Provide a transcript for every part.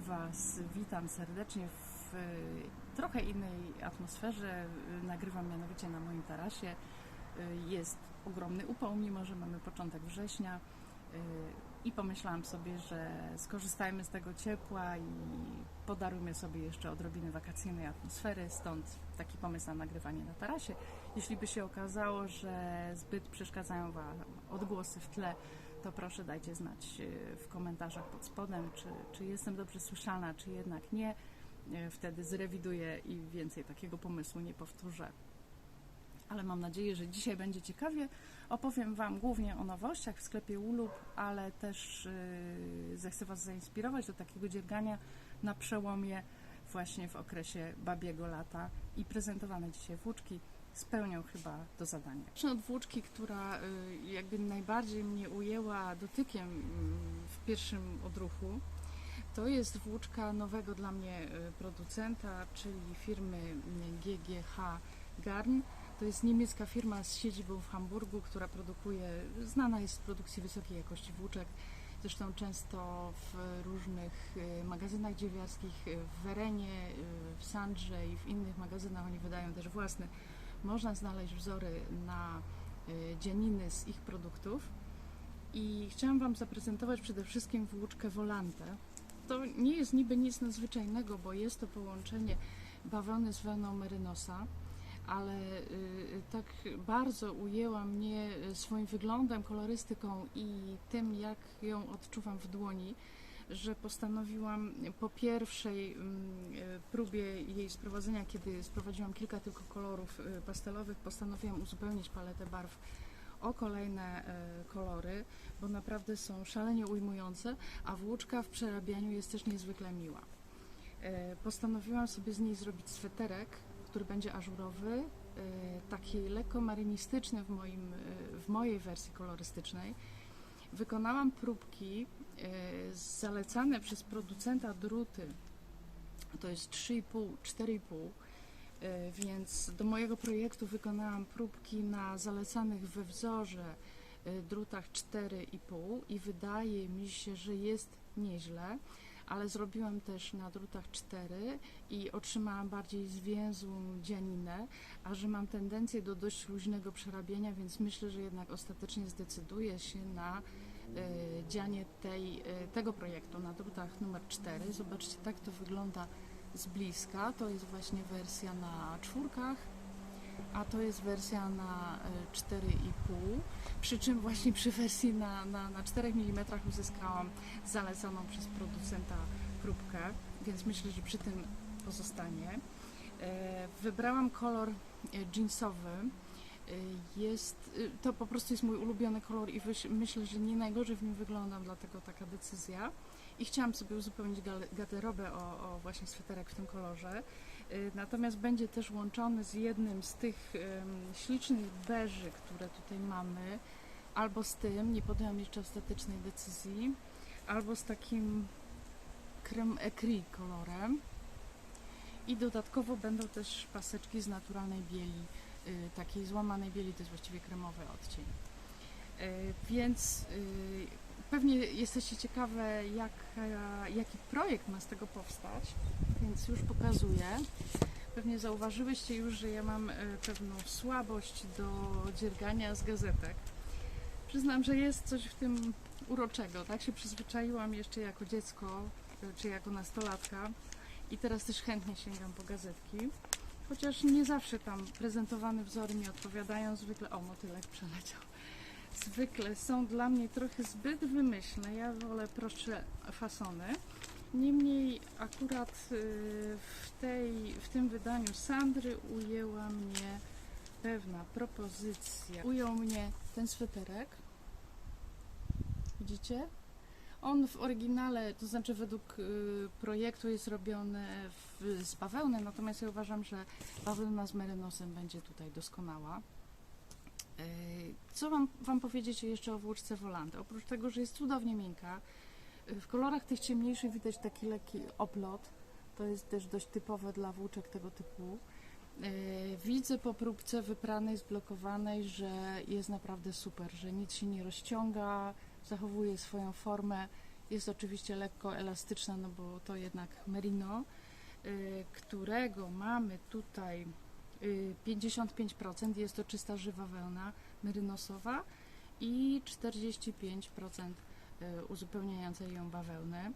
Was witam serdecznie w e, trochę innej atmosferze. E, Nagrywam mianowicie na moim tarasie. E, Jest ogromny upał, mimo że mamy początek września. I pomyślałam sobie, że skorzystajmy z tego ciepła i podarujmy sobie jeszcze odrobinę wakacyjnej atmosfery. Stąd taki pomysł na nagrywanie na tarasie. Jeśli by się okazało, że zbyt przeszkadzają Wam odgłosy w tle, to proszę dajcie znać e, w komentarzach pod spodem, czy, czy jestem dobrze słyszana, czy jednak nie. E, Wtedy zrewiduję i więcej takiego pomysłu nie powtórzę. Ale mam nadzieję, że dzisiaj będzie ciekawie. Opowiem Wam głównie o nowościach w sklepie Ulub, ale też yy, zechcę Was zainspirować do takiego dziergania na przełomie właśnie w okresie babiego lata i prezentowane dzisiaj włóczki spełnią chyba to zadanie. Od włóczki, która y, jakby najbardziej mnie ujęła dotykiem mm, w pierwszym odruchu. To jest włóczka nowego dla mnie y, producenta, czyli firmy GGH Garn. To jest niemiecka firma z siedzibą w Hamburgu, która produkuje, znana jest z produkcji wysokiej jakości włóczek. Zresztą często w różnych y, magazynach dziewiarskich, w Werenie, w Sandrze i w innych magazynach oni wydają też własne można znaleźć wzory na y, dzianiny z ich produktów. I chciałam Wam zaprezentować przede wszystkim włóczkę Volante. To nie jest niby nic nadzwyczajnego, bo jest to połączenie bawełny z wełną merynosa, ale y, tak bardzo ujęła mnie swoim wyglądem, kolorystyką i tym, jak ją odczuwam w dłoni, że postanowiłam po pierwszej mm, e, próbie jej sprowadzenia, kiedy sprowadziłam kilka tylko kolorów e, pastelowych, postanowiłam uzupełnić paletę barw o kolejne e, kolory, bo naprawdę są szalenie ujmujące, a włóczka w przerabianiu jest też niezwykle miła. Postanowiłam sobie z niej zrobić sweterek, który będzie ażurowy, taki lekko marynistyczny w, moim, w mojej wersji kolorystycznej. Wykonałam próbki zalecane przez producenta druty. To jest 3,5, 4,5. e, Więc do mojego projektu wykonałam próbki na zalecanych we wzorze e, drutach 4,5 i wydaje mi się, że jest nieźle, ale zrobiłam też na drutach 4 i otrzymałam bardziej zwięzłą dzianinę, a że mam tendencję do dość luźnego przerabiania, więc myślę, że jednak ostatecznie zdecyduję się na dzianie tej, e, tego projektu na drutach numer 4. Zobaczcie, tak to wygląda z bliska. To jest właśnie wersja na czwórkach, a to jest wersja na e, 4,5. Przy czym właśnie przy wersji na, na, na 4 mm uzyskałam zalecaną przez producenta próbkę, więc myślę, że przy tym pozostanie. Wybrałam kolor jeansowy. E, Jest, e, to po prostu jest mój ulubiony kolor i myślę, że nie najgorzej w nim wyglądam, dlatego taka decyzja. I chciałam sobie uzupełnić garderobę o, o właśnie sweterek w tym kolorze. Y, Natomiast będzie też łączony z jednym z tych em, ślicznych beży, które tutaj mamy, albo z tym, nie podjęłam jeszcze ostatecznej decyzji, albo z takim creme écrit kolorem. I dodatkowo będą też paseczki z naturalnej bieli, y, takiej złamanej bieli, to jest właściwie kremowy odcień. Y, Więc y, pewnie jesteście ciekawe, jaka, jaki projekt ma z tego powstać, więc już pokazuję. Pewnie zauważyłyście już, że ja mam e, pewną słabość do dziergania z gazetek. Przyznam, że jest coś w tym uroczego. Tak się przyzwyczaiłam jeszcze jako dziecko, e, czy jako nastolatka i teraz też chętnie sięgam po gazetki. Chociaż nie zawsze tam prezentowane wzory mi odpowiadają. Zwykle, o motylek przeleciał. Zwykle są dla mnie trochę zbyt wymyślne. Ja wolę prostsze fasony. Niemniej akurat y, w, tej, w tym wydaniu Sandry ujęła mnie pewna propozycja. Ujął mnie ten sweterek. Widzicie? On w oryginale, to znaczy według y, projektu jest robiony w, z bawełny, natomiast ja uważam, że bawełna z merynosem będzie tutaj doskonała. Y, Co wam, wam powiedzieć jeszcze o włóczce Volante? Oprócz tego, że jest cudownie miękka, w kolorach tych ciemniejszych widać taki lekki oplot. To jest też dość typowe dla włóczek tego typu. Widzę po próbce wypranej, zblokowanej, że jest naprawdę super, że nic się nie rozciąga, zachowuje swoją formę Jest oczywiście lekko elastyczna, no bo to jednak merino, y, którego mamy tutaj y, 55%. Jest to czysta żywa wełna merynosowa i 45% y, uzupełniającej ją bawełny.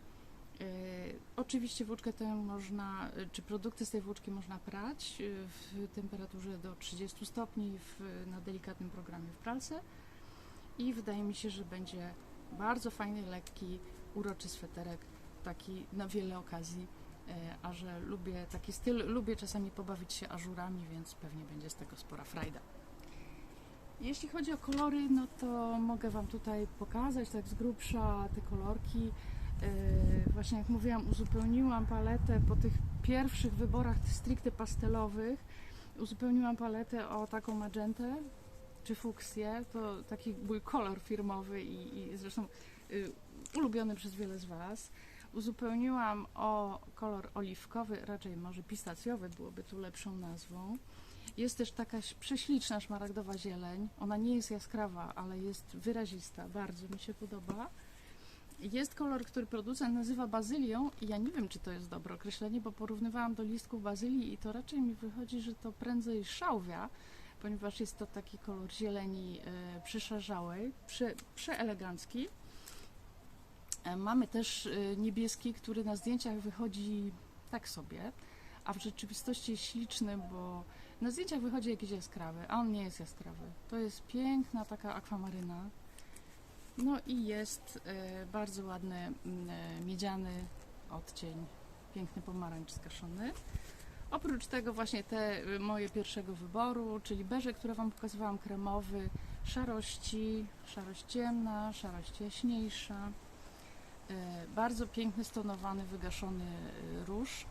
Oczywiście włóczkę tę można, czy produkty z tej włóczki można prać w temperaturze do 30 stopni w, na delikatnym programie w pralce i wydaje mi się, że będzie bardzo fajny, lekki, uroczy sweterek, taki na wiele okazji, y, a że lubię taki styl, lubię czasami pobawić się ażurami, więc pewnie będzie z tego spora frajda. Jeśli chodzi o kolory, no to mogę Wam tutaj pokazać tak z grubsza te kolorki. Yy, Właśnie jak mówiłam, uzupełniłam paletę po tych pierwszych wyborach stricte pastelowych. Uzupełniłam paletę o taką magentę czy fuksję. To taki mój kolor firmowy i, i zresztą yy, ulubiony przez wiele z Was. Uzupełniłam o kolor oliwkowy, raczej może pistacjowy byłoby tu lepszą nazwą. Jest też taka prześliczna szmaragdowa zieleń. Ona nie jest jaskrawa, ale jest wyrazista. Bardzo mi się podoba. Jest kolor, który producent nazywa bazylią i ja nie wiem, czy to jest dobre określenie, bo porównywałam do listków bazylii i to raczej mi wychodzi, że to prędzej szałwia, ponieważ jest to taki kolor zieleni e, przyszarzałej, prze, przeelegancki. E, Mamy też e, niebieski, który na zdjęciach wychodzi tak sobie, a w rzeczywistości śliczny, bo na zdjęciach wychodzi jakiś jaskrawy, a on nie jest jaskrawy. To jest piękna taka akwamaryna. No i jest bardzo ładny miedziany odcień, piękny pomarańcz skaszony. Oprócz tego właśnie te e, moje pierwszego wyboru, czyli beże, które Wam pokazywałam, kremowy, szarości, szarość ciemna, szarość jaśniejsza. E, Bardzo piękny, stonowany, wygaszony e, róż.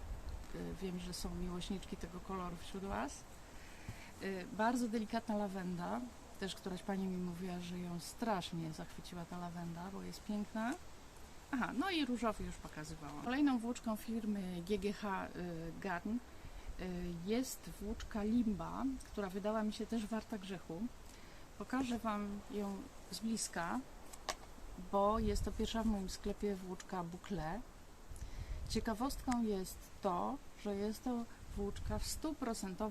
Wiem, że są miłośniczki tego koloru wśród Was. Bardzo delikatna lawenda, też któraś pani mi mówiła, że ją strasznie zachwyciła ta lawenda, bo jest piękna. Aha, no i różowy już pokazywałam. Kolejną włóczką firmy GGH y, y, jest włóczka Limba, która wydała mi się też warta grzechu. Pokażę Wam ją z bliska, bo jest to pierwsza w moim sklepie włóczka Boucle. Ciekawostką jest to, że jest to włóczka w 100%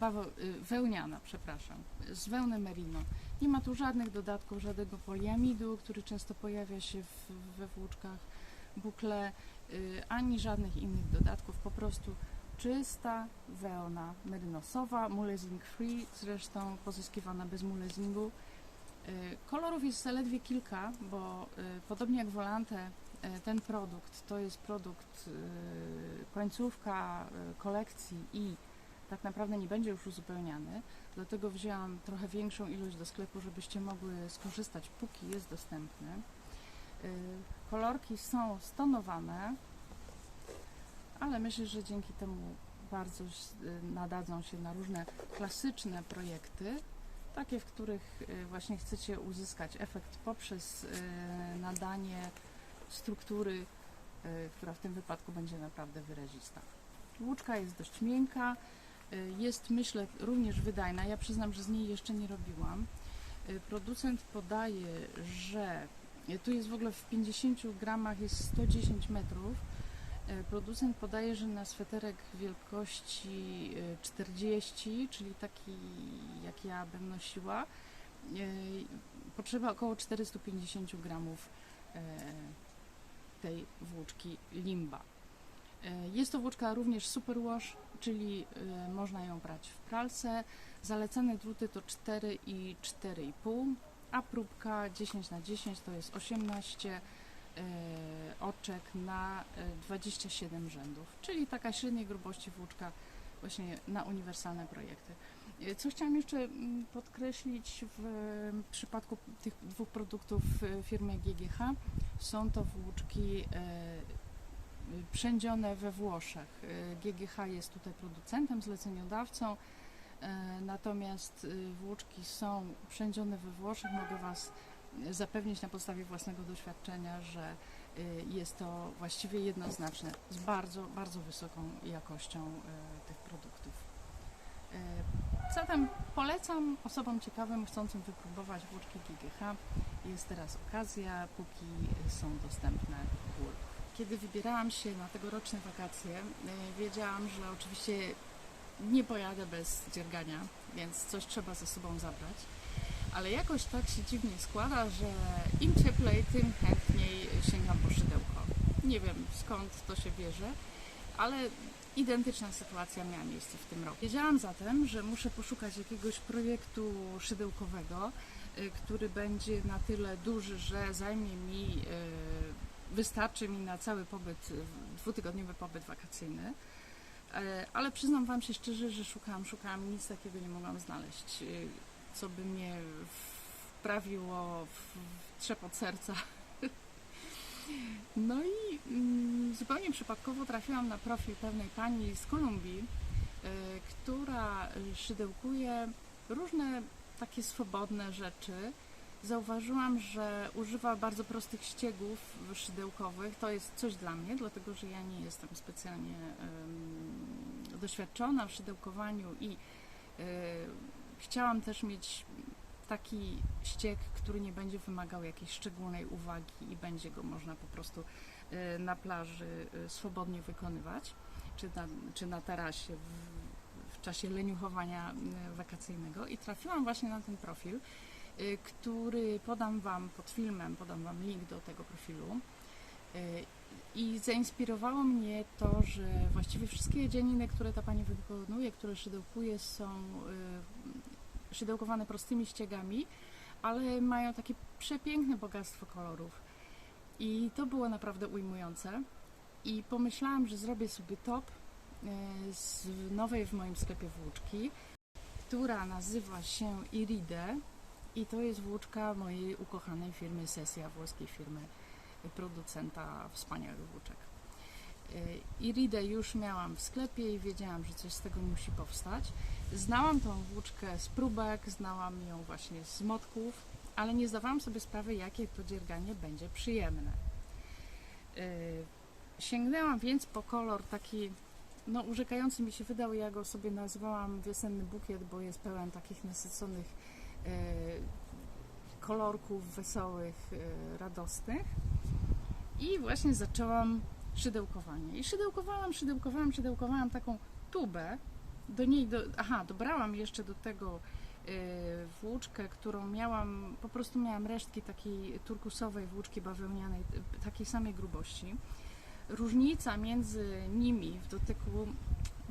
bawo, y, wełniana, przepraszam, z wełny merino. Nie ma tu żadnych dodatków, żadnego poliamidu, który często pojawia się w, we włóczkach bukle, y, ani żadnych innych dodatków, po prostu czysta wełna merynosowa, mulesing free, zresztą pozyskiwana bez mulesingu. Y, Kolorów jest zaledwie kilka, bo y, podobnie jak Volante, y, ten produkt to jest produkt końcówka kolekcji i tak naprawdę nie będzie już uzupełniany, dlatego wzięłam trochę większą ilość do sklepu, żebyście mogły skorzystać, póki jest dostępny. Kolorki są stonowane, ale myślę, że dzięki temu bardzo nadadzą się na różne klasyczne projekty, takie, w których y, właśnie chcecie uzyskać efekt poprzez y, nadanie struktury, y, która w tym wypadku będzie naprawdę wyrazista. Włóczka jest dość miękka, jest myślę również wydajna. Ja przyznam, że z niej jeszcze nie robiłam. Producent podaje, że tu jest w ogóle w 50 gramach jest 110 metrów. Y, Producent podaje, że na sweterek wielkości y, 40, czyli taki jak ja bym nosiła, y, potrzeba około 450 gramów tej włóczki Limba. Jest to włóczka również superwash, czyli można ją brać w pralce. Zalecane druty to 4 i 4,5, a próbka 10 na 10 to jest 18 y, oczek na y, 27 rzędów, czyli taka średniej grubości włóczka właśnie na uniwersalne projekty. Y, Co chciałam jeszcze mm, podkreślić w y, przypadku tych dwóch produktów firmy GGH, są to włóczki przędzione we Włoszech. GGH jest tutaj producentem, zleceniodawcą, natomiast włóczki są przędzione we Włoszech. Mogę Was zapewnić na podstawie własnego doświadczenia, że y, jest to właściwie jednoznaczne z bardzo, bardzo wysoką jakością y, tych produktów. Y, Zatem polecam osobom ciekawym, chcącym wypróbować włóczki GGH. Jest teraz okazja, póki są dostępne w gór. Kiedy wybierałam się na tegoroczne wakacje, wiedziałam, że oczywiście nie pojadę bez dziergania, więc coś trzeba ze sobą zabrać. Ale jakoś tak się dziwnie składa, że im cieplej, tym chętniej sięgam po szydełko. Nie wiem skąd to się bierze, ale identyczna sytuacja miała miejsce w tym roku. Wiedziałam zatem, że muszę poszukać jakiegoś projektu szydełkowego, y, który będzie na tyle duży, że zajmie mi, y, wystarczy mi na cały pobyt, y, dwutygodniowy pobyt wakacyjny. Ale przyznam Wam się szczerze, że szukałam, szukałam, nic takiego nie mogłam znaleźć, co by mnie wprawiło w trzepot serca. No i mm, zupełnie przypadkowo trafiłam na profil pewnej pani z Kolumbii, y, która szydełkuje różne takie swobodne rzeczy. Zauważyłam, że używa bardzo prostych ściegów szydełkowych. To jest coś dla mnie, dlatego że ja nie jestem specjalnie doświadczona w szydełkowaniu i y, chciałam też mieć taki ścieg, który nie będzie wymagał jakiejś szczególnej uwagi i będzie go można po prostu y, na plaży y, swobodnie wykonywać, czy na, czy na tarasie w, w czasie leniuchowania y, wakacyjnego. I trafiłam właśnie na ten profil, który podam Wam pod filmem, podam Wam link do tego profilu. I zainspirowało mnie to, że właściwie wszystkie dzianiny, które ta pani wykonuje, które szydełkuje, są szydełkowane prostymi ściegami, ale mają takie przepiękne bogactwo kolorów. I to było naprawdę ujmujące. I pomyślałam, że zrobię sobie top y, z nowej w moim sklepie włóczki, która nazywa się Iride i to jest włóczka mojej ukochanej firmy Sesja, włoskiej firmy producenta wspaniałych włóczek. Y, Iridę już miałam w sklepie i wiedziałam, że coś z tego musi powstać. Znałam tą włóczkę z próbek, znałam ją właśnie z motków, ale nie zdawałam sobie sprawy, jakie to dzierganie będzie przyjemne. Y, Sięgnęłam więc po kolor taki, no urzekający mi się wydał, ja go sobie nazwałam wiosenny bukiet, bo jest pełen takich nasyconych y, kolorków wesołych, y, radosnych. I właśnie zaczęłam szydełkowanie. I szydełkowałam, szydełkowałam, szydełkowałam taką tubę. Do niej, do, aha, dobrałam jeszcze do tego y, włóczkę, którą miałam, po prostu miałam resztki takiej turkusowej włóczki bawełnianej, y, takiej samej grubości. Różnica między nimi w dotyku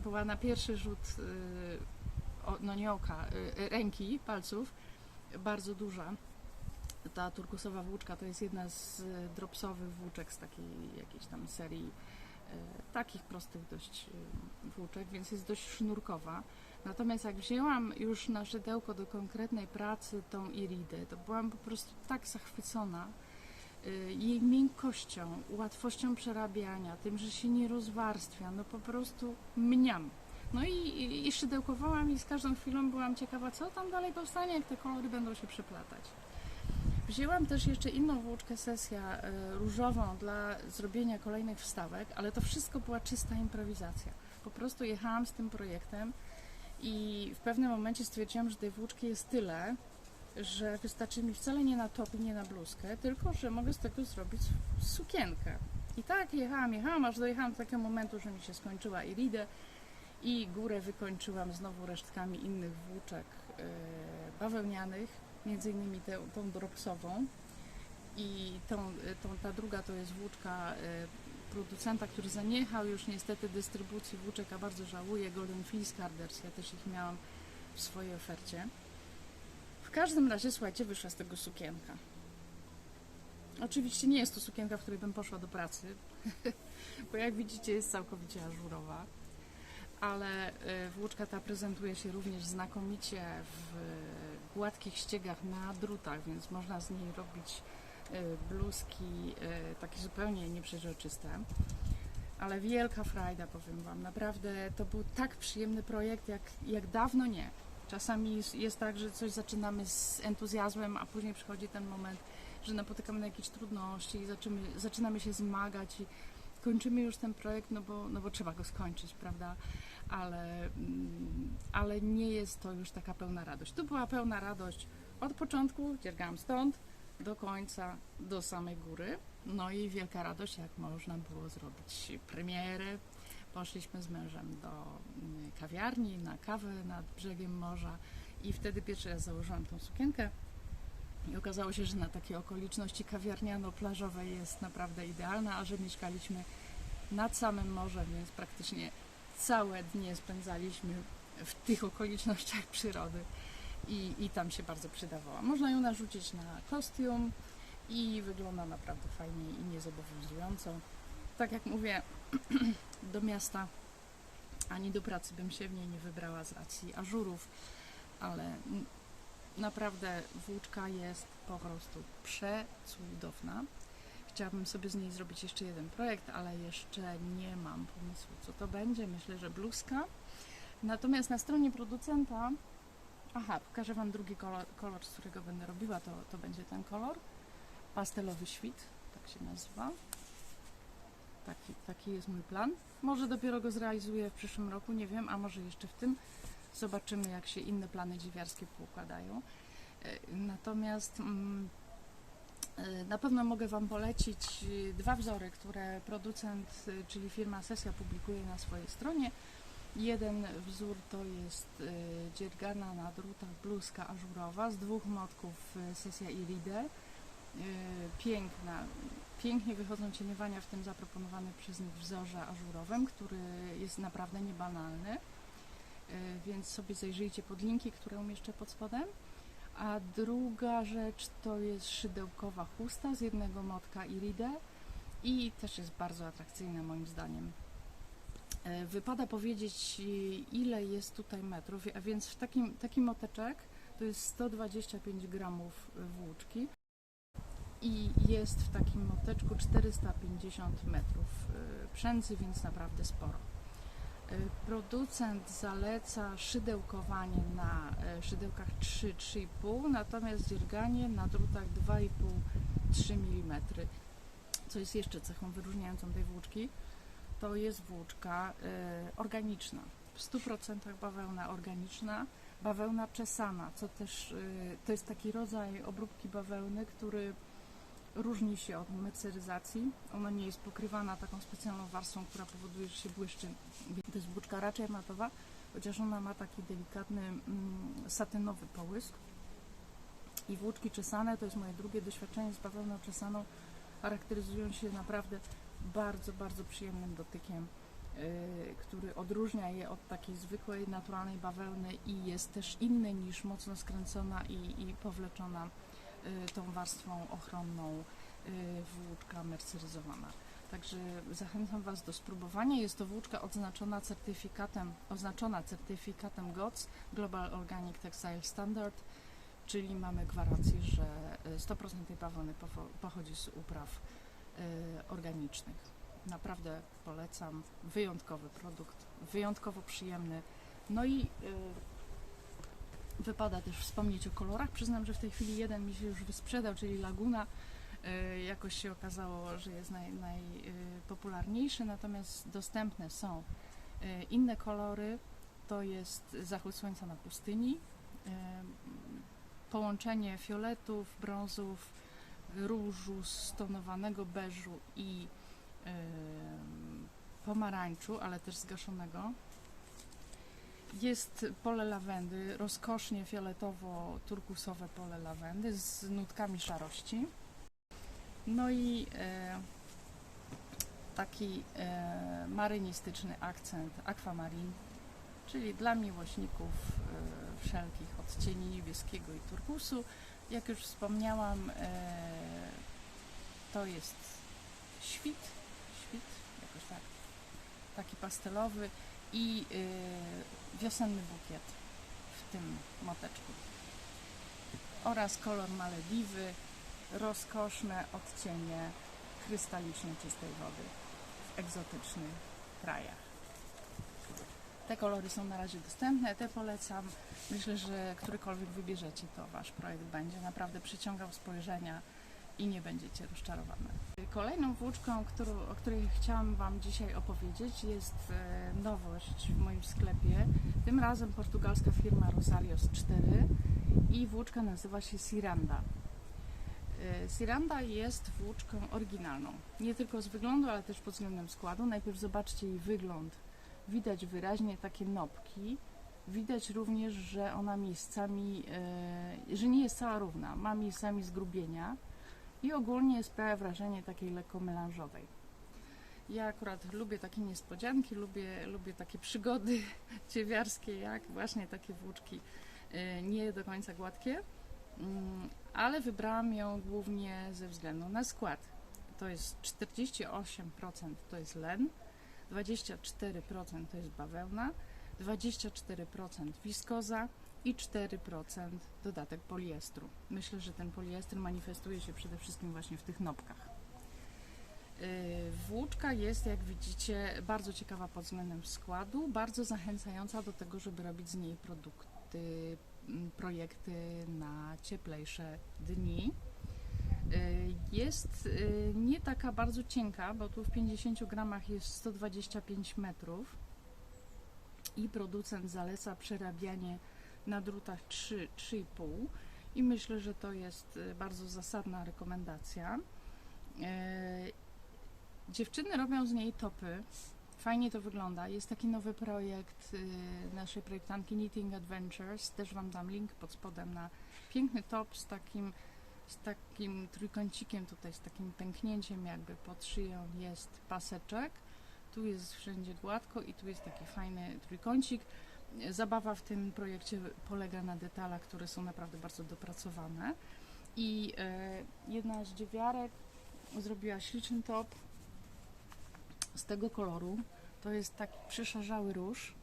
była na pierwszy rzut, y, o, no nie oka, y, ręki, palców, bardzo duża ta turkusowa włóczka to jest jedna z e, dropsowych włóczek z takiej jakiejś tam serii e, takich prostych dość e, włóczek, więc jest dość sznurkowa. Natomiast jak wzięłam już na szydełko do konkretnej pracy tą iridę, to byłam po prostu tak zachwycona jej miękkością, łatwością przerabiania, tym, że się nie rozwarstwia, no po prostu mniam. No i, i szydełkowałam i z każdą chwilą byłam ciekawa, co tam dalej powstanie, jak te kolory będą się przeplatać. Wzięłam też jeszcze inną włóczkę sesja e, różową dla zrobienia kolejnych wstawek, ale to wszystko była czysta improwizacja. Po prostu jechałam z tym projektem i w pewnym momencie stwierdziłam, że tej włóczki jest tyle, że wystarczy mi wcale nie na top i nie na bluzkę, tylko że mogę z tego zrobić sukienkę. I tak jechałam, jechałam, aż dojechałam do takiego momentu, że mi się skończyła iridę i górę wykończyłam znowu resztkami innych włóczek e, bawełnianych między innymi tę, tą dropsową i tą, tą, ta druga to jest włóczka e, producenta, który zaniechał już niestety dystrybucji włóczek, a bardzo żałuję, Golden Fleece Carders, ja też ich miałam w swojej ofercie. W każdym razie, słuchajcie, wyszła z tego sukienka. Oczywiście nie jest to sukienka, w której bym poszła do pracy, bo jak widzicie jest całkowicie ażurowa, ale e, włóczka ta prezentuje się również znakomicie w gładkich ściegach na drutach, więc można z niej robić y, bluzki y, takie zupełnie nieprzeźroczyste. Ale wielka frajda, powiem Wam. Naprawdę to był tak przyjemny projekt, jak, jak dawno nie. Czasami jest, jest tak, że coś zaczynamy z entuzjazmem, a później przychodzi ten moment, że napotykamy na jakieś trudności i zaczynamy, zaczynamy się zmagać i kończymy już ten projekt, no bo, no bo trzeba go skończyć, prawda? Ale, mm, ale nie jest to już taka pełna radość. Tu była pełna radość od początku, dziergałam stąd do końca, do samej góry. No i wielka radość, jak można było zrobić premierę. Poszliśmy z mężem do mm, kawiarni na kawę nad brzegiem morza i wtedy pierwszy raz założyłam tą sukienkę. I okazało się, że na takie okoliczności kawiarniano-plażowe jest naprawdę idealna, a że mieszkaliśmy nad samym morzem, więc praktycznie całe dnie spędzaliśmy w tych okolicznościach przyrody i, i tam się bardzo przydawała. Można ją narzucić na kostium i wygląda naprawdę fajnie i niezobowiązująco. Tak jak mówię, do miasta ani do pracy bym się w niej nie wybrała z racji ażurów, ale naprawdę włóczka jest po prostu przecudowna. Chciałabym sobie z niej zrobić jeszcze jeden projekt, ale jeszcze nie mam pomysłu, co to będzie. Myślę, że bluzka. Natomiast na stronie producenta, aha, pokażę Wam drugi kolor, kolor z którego będę robiła, to, to będzie ten kolor. Pastelowy świt, tak się nazywa. Taki, taki jest mój plan. Może dopiero go zrealizuję w przyszłym roku, nie wiem, a może jeszcze w tym. Zobaczymy, jak się inne plany dziewiarskie poukładają. E, Natomiast mm, na pewno mogę Wam polecić e, dwa wzory, które producent, e, czyli firma Sesja publikuje na swojej stronie. Jeden wzór to jest e, dziergana na drutach bluzka ażurowa z dwóch motków e, Sesja i Ride. E, Piękna, pięknie wychodzą cieniowania w tym zaproponowanym przez nich wzorze ażurowym, który jest naprawdę niebanalny. E, Więc sobie zajrzyjcie pod linki, które umieszczę pod spodem. A druga rzecz to jest szydełkowa chusta z jednego motka Iride i też jest bardzo atrakcyjna moim zdaniem. E, Wypada powiedzieć, ile jest tutaj metrów, a więc w takim, taki moteczek to jest 125 gramów włóczki i jest w takim moteczku 450 metrów e, przędzy, więc naprawdę sporo. E, Producent zaleca szydełkowanie na e, szydełkach 3-3,5, natomiast dzierganie na drutach 2,5-3 mm. Co jest jeszcze cechą wyróżniającą tej włóczki? To jest włóczka e, organiczna. W 100% bawełna organiczna, bawełna czesana, co też to jest taki rodzaj obróbki bawełny, który różni się od merceryzacji. Ona nie jest pokrywana taką specjalną warstwą, która powoduje, że się błyszczy. To jest włóczka raczej matowa, chociaż ona ma taki delikatny mm, satynowy połysk. I włóczki czesane to jest moje drugie doświadczenie z bawełną czesaną. Charakteryzują się naprawdę bardzo, bardzo przyjemnym dotykiem, yy, który odróżnia je od takiej zwykłej, naturalnej bawełny i jest też inny niż mocno skręcona i, i powleczona y, tą warstwą ochronną y, włóczka merceryzowana. Także zachęcam Was do spróbowania. Jest to włóczka odznaczona certyfikatem, oznaczona certyfikatem GOTS, Global Organic Textile Standard, czyli mamy gwarancję, że y, 100% tej bawełny pochodzi z upraw y, organicznych. Naprawdę polecam. Wyjątkowy produkt, wyjątkowo przyjemny. No i y, Wypada też wspomnieć o kolorach. Przyznam, że w tej chwili jeden mi się już wysprzedał, czyli Laguna. Y, Jakoś się okazało, że jest najpopularniejszy, naj, y, popularniejszy, natomiast dostępne są y, inne kolory. To jest zachód słońca na pustyni, połączenie fioletów, brązów, różu, stonowanego beżu i pomarańczu, ale też zgaszonego. Jest pole lawendy, rozkosznie fioletowo-turkusowe pole lawendy z nutkami szarości. No i e, taki e, marynistyczny akcent aquamarin, czyli dla miłośników e, wszelkich odcieni niebieskiego i turkusu. Jak już wspomniałam, e, to jest świt, świt, jakoś tak, taki pastelowy i y, wiosenny bukiet w tym moteczku. Oraz kolor Malediwy, rozkoszne odcienie krystalicznie czystej wody w egzotycznych krajach. Te kolory są na razie dostępne, te polecam. Myślę, że którykolwiek wybierzecie, to Wasz projekt będzie naprawdę przyciągał spojrzenia i nie będziecie rozczarowane. Kolejną włóczką, którą, o której chciałam Wam dzisiaj opowiedzieć, jest e, nowość w moim sklepie. Tym razem portugalska firma Rosarios 4 i włóczka nazywa się Siranda. E, Siranda jest włóczką oryginalną. Nie tylko z wyglądu, ale też pod względem składu. Najpierw zobaczcie jej wygląd. Widać wyraźnie takie nopki. Widać również, że ona miejscami, e, że nie jest cała równa. Ma miejscami zgrubienia i ogólnie sprawia wrażenie takiej lekko melanżowej. Ja akurat lubię takie niespodzianki, lubię, lubię takie przygody ciewiarskie, jak właśnie takie włóczki e, nie do końca gładkie, Mm, ale wybrałam ją głównie ze względu na skład. To jest 48% to jest len, 24% to jest bawełna, 24% wiskoza i 4% dodatek poliestru. Myślę, że ten poliester manifestuje się przede wszystkim właśnie w tych nopkach. Yy, Włóczka jest, jak widzicie, bardzo ciekawa pod względem składu, bardzo zachęcająca do tego, żeby robić z niej produkty, m, projekty na cieplejsze dni. Yy, Jest yy, nie taka bardzo cienka, bo tu w 50 gramach jest 125 metrów i producent zaleca przerabianie na drutach 3, 3,5 i myślę, że to jest y, bardzo zasadna rekomendacja. E, Dziewczyny robią z niej topy. Fajnie to wygląda. Jest taki nowy projekt y, naszej projektantki Knitting Adventures. Też Wam dam link pod spodem na piękny top z takim, z takim trójkącikiem tutaj, z takim pęknięciem jakby pod szyją jest paseczek. Tu jest wszędzie gładko i tu jest taki fajny trójkącik. Zabawa w tym projekcie polega na detalach, które są naprawdę bardzo dopracowane. I e, jedna z dziewiarek zrobiła śliczny top z tego koloru. To jest taki przeszarzały róż.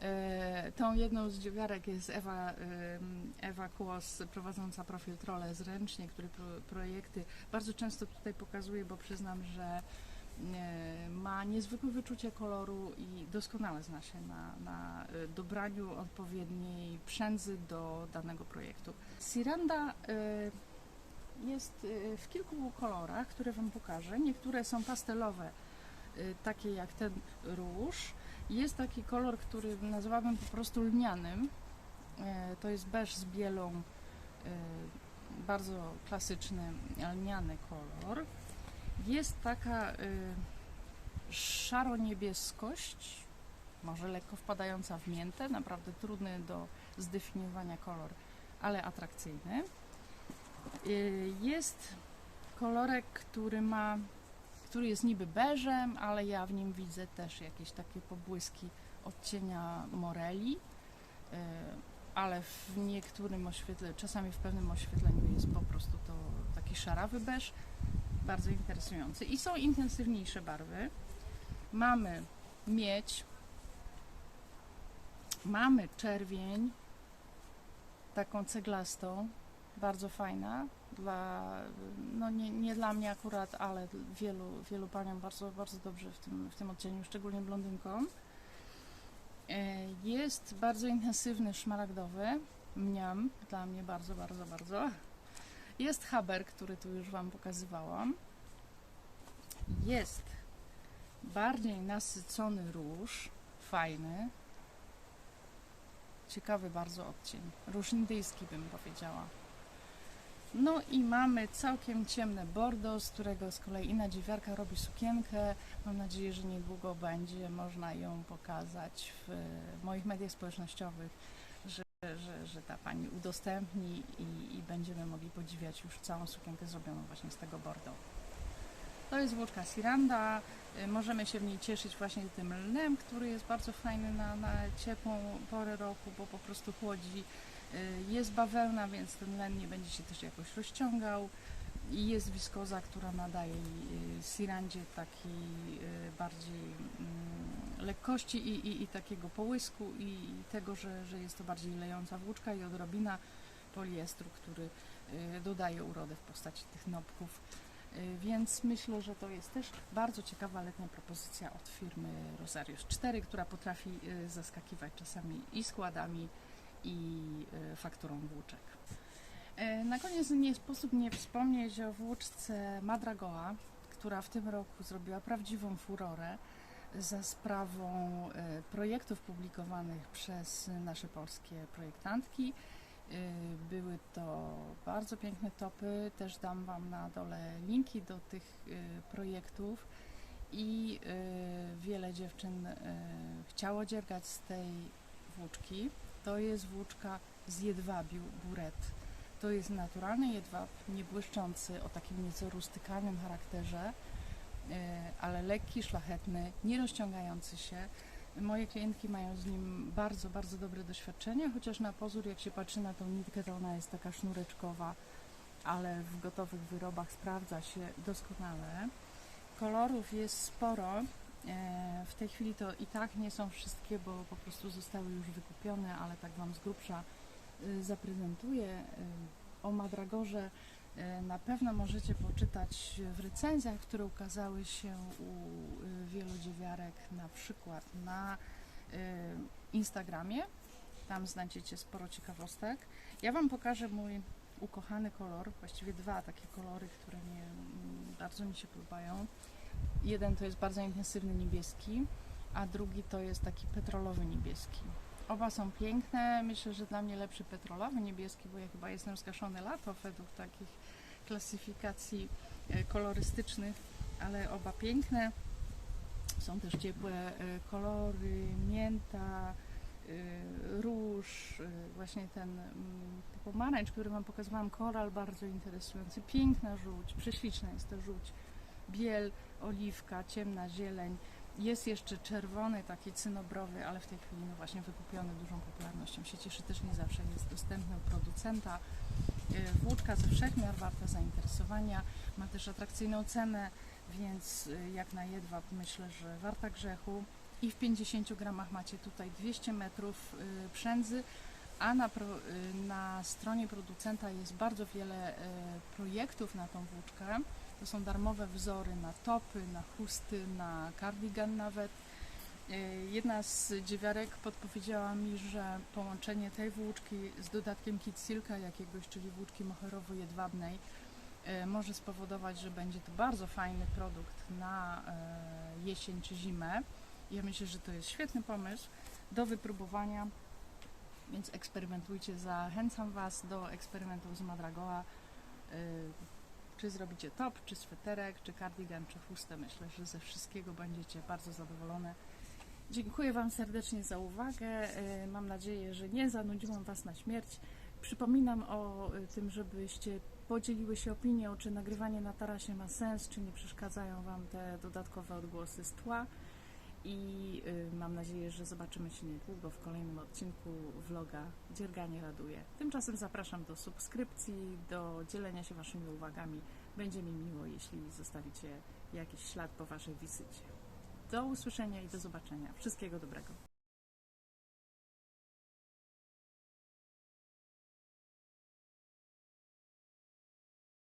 E, tą jedną z dziewiarek jest Ewa, Ewa Kłos, prowadząca profil Trole zręcznie, który pro, projekty bardzo często tutaj pokazuje, bo przyznam, że e, niezwykłe wyczucie koloru i doskonale zna się na, na e, dobraniu odpowiedniej przędzy do danego projektu. Siranda e, jest e, w kilku kolorach, które Wam pokażę. Niektóre są pastelowe, takie jak ten róż. Jest taki kolor, który nazwałabym po prostu lnianym. To jest beż z bielą, bardzo klasyczny lniany kolor. Jest taka y, szaro-niebieskość, może lekko wpadająca w miętę, naprawdę trudny do zdefiniowania kolor, ale atrakcyjny. Y, Jest kolorek, który ma, który jest niby beżem, ale ja w nim widzę też jakieś takie pobłyski odcienia moreli, y, ale w niektórym oświetleniu, czasami w pewnym oświetleniu jest po prostu to taki szarawy beż bardzo interesujący. I są intensywniejsze barwy. Mamy miedź, mamy czerwień, taką ceglastą, bardzo fajna. Dla, no nie, nie dla mnie akurat, ale wielu, wielu paniom bardzo, bardzo dobrze w tym, w tym odcieniu, szczególnie blondynkom. E, Jest bardzo intensywny szmaragdowy, mniam, dla mnie bardzo, bardzo, bardzo. Jest haber, który tu już Wam pokazywałam. Jest bardziej nasycony róż, fajny. Ciekawy bardzo odcień. Róż indyjski bym powiedziała. No i mamy całkiem ciemne bordo, z którego z kolei inna dziewiarka robi sukienkę. Mam nadzieję, że niedługo będzie można ją pokazać w moich mediach społecznościowych że, że, że ta pani udostępni i, i będziemy mogli podziwiać już całą sukienkę zrobioną właśnie z tego bordo. To jest włóczka Siranda. Y, Możemy się w niej cieszyć właśnie tym lnem, który jest bardzo fajny na, na ciepłą porę roku, bo po prostu chłodzi. Y, Jest bawełna, więc ten len nie będzie się też jakoś rozciągał. I jest wiskoza, która nadaje y, Sirandzie taki y, bardziej mm, lekkości i, i, i takiego połysku i tego, że, że jest to bardziej lejąca włóczka i odrobina poliestru, który dodaje urodę w postaci tych nopków. Y, Więc myślę, że to jest też bardzo ciekawa letnia propozycja od firmy Rosarius 4, która potrafi y, zaskakiwać czasami i składami, i y, fakturą włóczek. Na koniec nie sposób nie wspomnieć o włóczce Madragoa, która w tym roku zrobiła prawdziwą furorę za sprawą projektów publikowanych przez nasze polskie projektantki. E, Były to bardzo piękne topy, też dam Wam na dole linki do tych e, projektów i e, wiele dziewczyn chciało dziergać z tej włóczki. To jest włóczka z jedwabiu buret. To jest naturalny jedwab, nie błyszczący, o takim nieco rustykalnym charakterze, ale lekki, szlachetny, nie rozciągający się. Moje klientki mają z nim bardzo, bardzo dobre doświadczenie, chociaż na pozór, jak się patrzy na tą nitkę, to ona jest taka sznureczkowa, ale w gotowych wyrobach sprawdza się doskonale. Kolorów jest sporo. E, W tej chwili to i tak nie są wszystkie, bo po prostu zostały już wykupione, ale tak Wam z grubsza y, zaprezentuję. Y, O Madragorze na pewno możecie poczytać w recenzjach, które ukazały się u y, wielu dziewiarek, na przykład na y, Instagramie. Tam znajdziecie sporo ciekawostek. Ja Wam pokażę mój ukochany kolor, właściwie dwa takie kolory, które mnie, mm, bardzo mi się podobają. Jeden to jest bardzo intensywny niebieski, a drugi to jest taki petrolowy niebieski. Oba są piękne. Myślę, że dla mnie lepszy petrolowy niebieski, bo ja chyba jestem skaszony lato według takich klasyfikacji e, kolorystycznych, ale oba piękne. Są też ciepłe e, kolory, mięta, e, róż, właśnie ten mm, pomarańcz, który Wam pokazywałam, koral bardzo interesujący, piękna żółć, prześliczna jest ta żółć, biel, oliwka, ciemna zieleń. Jest jeszcze czerwony, taki cynobrowy, ale w tej chwili no właśnie wykupiony dużą popularnością. Się cieszy też nie zawsze jest dostępny u producenta. E, Włóczka ze wszechmiar warta zainteresowania, ma też atrakcyjną cenę, więc e, jak na jedwab myślę, że warta grzechu. I w 50 gramach macie tutaj 200 metrów e, przędzy, a na, pro, na stronie producenta jest bardzo wiele projektów na tą włóczkę. To są darmowe wzory na topy, na chusty, na kardigan nawet. E, Jedna z dziewiarek podpowiedziała mi, że połączenie tej włóczki z dodatkiem kit silka jakiegoś, czyli włóczki moherowo-jedwabnej, e, może spowodować, że będzie to bardzo fajny produkt na e, jesień czy zimę. Ja myślę, że to jest świetny pomysł do wypróbowania, więc eksperymentujcie. Zachęcam Was do eksperymentów z Madragoa. Czy zrobicie top, czy sweterek, czy kardigan, czy chustę. Myślę, że ze wszystkiego będziecie bardzo zadowolone. Dziękuję Wam serdecznie za uwagę. E, Mam nadzieję, że nie zanudziłam Was na śmierć. Przypominam o e, tym, żebyście podzieliły się opinią, czy nagrywanie na tarasie ma sens, czy nie przeszkadzają Wam te dodatkowe odgłosy z tła. I y, mam nadzieję, że zobaczymy się niedługo w kolejnym odcinku vloga Dzierganie raduje. Tymczasem zapraszam do subskrypcji, do dzielenia się Waszymi uwagami. Będzie mi miło, jeśli zostawicie jakiś ślad po Waszej wizycie. Do usłyszenia i do zobaczenia. Wszystkiego dobrego.